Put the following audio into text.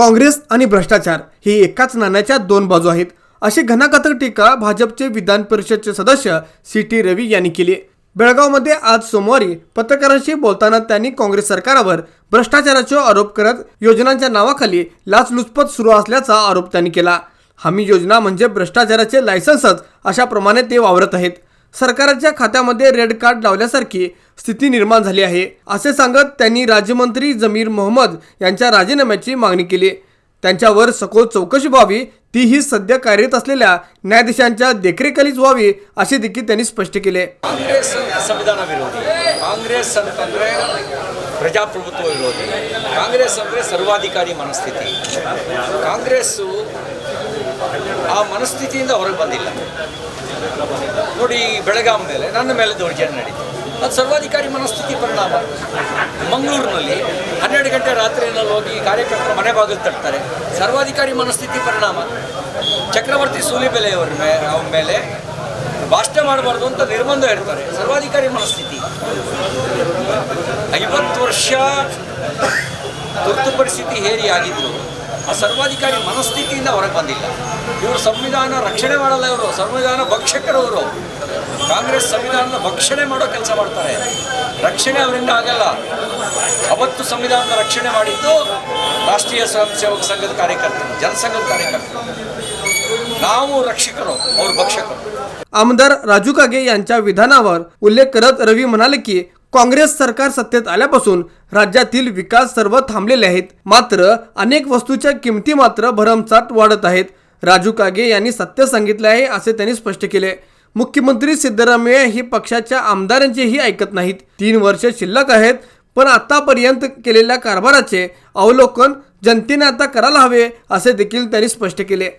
काँग्रेस आणि भ्रष्टाचार ही एकाच नाण्याच्या दोन बाजू आहेत अशी घनाकथक टीका भाजपचे विधान परिषदचे सदस्य सी टी रवी यांनी केली बेळगावमध्ये आज सोमवारी पत्रकारांशी बोलताना त्यांनी काँग्रेस सरकारवर भ्रष्टाचाराचे आरोप करत योजनांच्या नावाखाली लाचलुचपत सुरू असल्याचा आरोप त्यांनी केला. हमी योजना म्हणजे भ्रष्टाचाराचे लायसन्सच अशाप्रमाणे ते वावरत आहेत. सरकारच्या खात्यामध्ये रेड कार्ड लावल्यासारखी स्थिती निर्माण झाली आहे असे सांगत त्यांनी राज्यमंत्री जमीर मोहम्मद यांच्या राजीनाम्याची मागणी केली त्यांच्यावर सखोल चौकशी व्हावी तीही सध्या कार्यरत असलेल्या न्यायाधीशांच्या देखरेखीलीच व्हावी असे देखील त्यांनी स्पष्ट केले ಕಾಂಗ್ರೆಸ್ ಸಂವಿಧಾನ ವಿರೋಧಿ ಕಾಂಗ್ರೆಸ್ ಅಂತಂದರೆ ಪ್ರಜಾಪ್ರಭುತ್ವ ವಿರೋಧಿ ಕಾಂಗ್ರೆಸ್ ಅಂದರೆ ಸರ್ವಾಧಿಕಾರಿ ಮನಸ್ಥಿತಿ ಕಾಂಗ್ರೆಸ್ಸು ಆ ಮನಸ್ಥಿತಿಯಿಂದ ಹೊರಗೆ ಬಂದಿಲ್ಲ. ನೋಡಿ ಬೆಳಗಾಂ ಮೇಲೆ ನನ್ನ ಮೇಲೆ ದೌರ್ಜನ್ಯ ನಡೀತು. ಅದು ಸರ್ವಾಧಿಕಾರಿ ಮನಸ್ಥಿತಿ ಪರಿಣಾಮ. ಮಂಗಳೂರಿನಲ್ಲಿ ಹನ್ನೆರಡು ಗಂಟೆ ರಾತ್ರಿಯಲ್ಲಿ ಹೋಗಿ ಕಾರ್ಯಕರ್ತರು ಮನೆ ಬಾಗಿಲು ತಟ್ತಾರೆ. ಸರ್ವಾಧಿಕಾರಿ ಮನಸ್ಥಿತಿ ಪರಿಣಾಮ. ಚಕ್ರವರ್ತಿ ಸೂಲಿಬೆಲೆಯವರ ಮೇ ಅವನ ಮೇಲೆ ಭಾಷಣ ಮಾಡಬಾರ್ದು ಅಂತ ನಿರ್ಬಂಧ ಇರ್ತಾರೆ ಸರ್ವಾಧಿಕಾರಿ ಮನಸ್ಥಿತಿ. ಐವತ್ತು ವರ್ಷ ತುರ್ತು ಪರಿಸ್ಥಿತಿ ಹೇರಿ ಆಗಿದ್ರು. ಆ ಸರ್ವಾಧಿಕಾರಿ ಮನಸ್ಥಿತಿಯಿಂದ ಹೊರಗೆ ಬಂದಿಲ್ಲ ಇವರು ಸಂವಿಧಾನ ರಕ್ಷಣೆ ಮಾಡಲ್ಲ ಇವರು ಸಂವಿಧಾನ ಭಕ್ಷಕರವರು ಕಾಂಗ್ರೆಸ್ ಸಂವಿಧಾನದ ಭಕ್ಷಣೆ ಮಾಡೋ ಕೆಲಸ ಮಾಡ್ತಾರೆ ರಕ್ಷಣೆ ಅವರಿಂದ ಆಗಲ್ಲ ಅವತ್ತು ಸಂವಿಧಾನದ ರಕ್ಷಣೆ ಮಾಡಿದ್ದು ರಾಷ್ಟ್ರೀಯ ಸ್ವಯಂ ಸೇವಕ ಸಂಘದ ಕಾರ್ಯಕರ್ತರು ಜನಸಂಘದ ಕಾರ್ಯಕರ್ತರು ನಾವು ರಕ್ಷಕರು ಅವರು ಭಕ್ಷಕರು आमदार राजू कागे यांच्या विधानावर उल्लेख करत रवी म्हणाले की काँग्रेस सरकार सत्तेत आल्यापासून राज्यातील विकास सर्व थांबलेले आहेत. मात्र अनेक वस्तूच्या किमती मात्र भरमसाठ वाढत आहेत. राजू कागे यांनी सत्य सांगितले आहे असे त्यांनी स्पष्ट केले. मुख्यमंत्री सिद्धरामय्या ही पक्षाच्या आमदारांचेही ऐकत नाहीत. तीन वर्ष शिल्लक आहेत पण आतापर्यंत केलेल्या कारभाराचे अवलोकन जनतेने आता करायला हवे असे देखील त्यांनी स्पष्ट केले.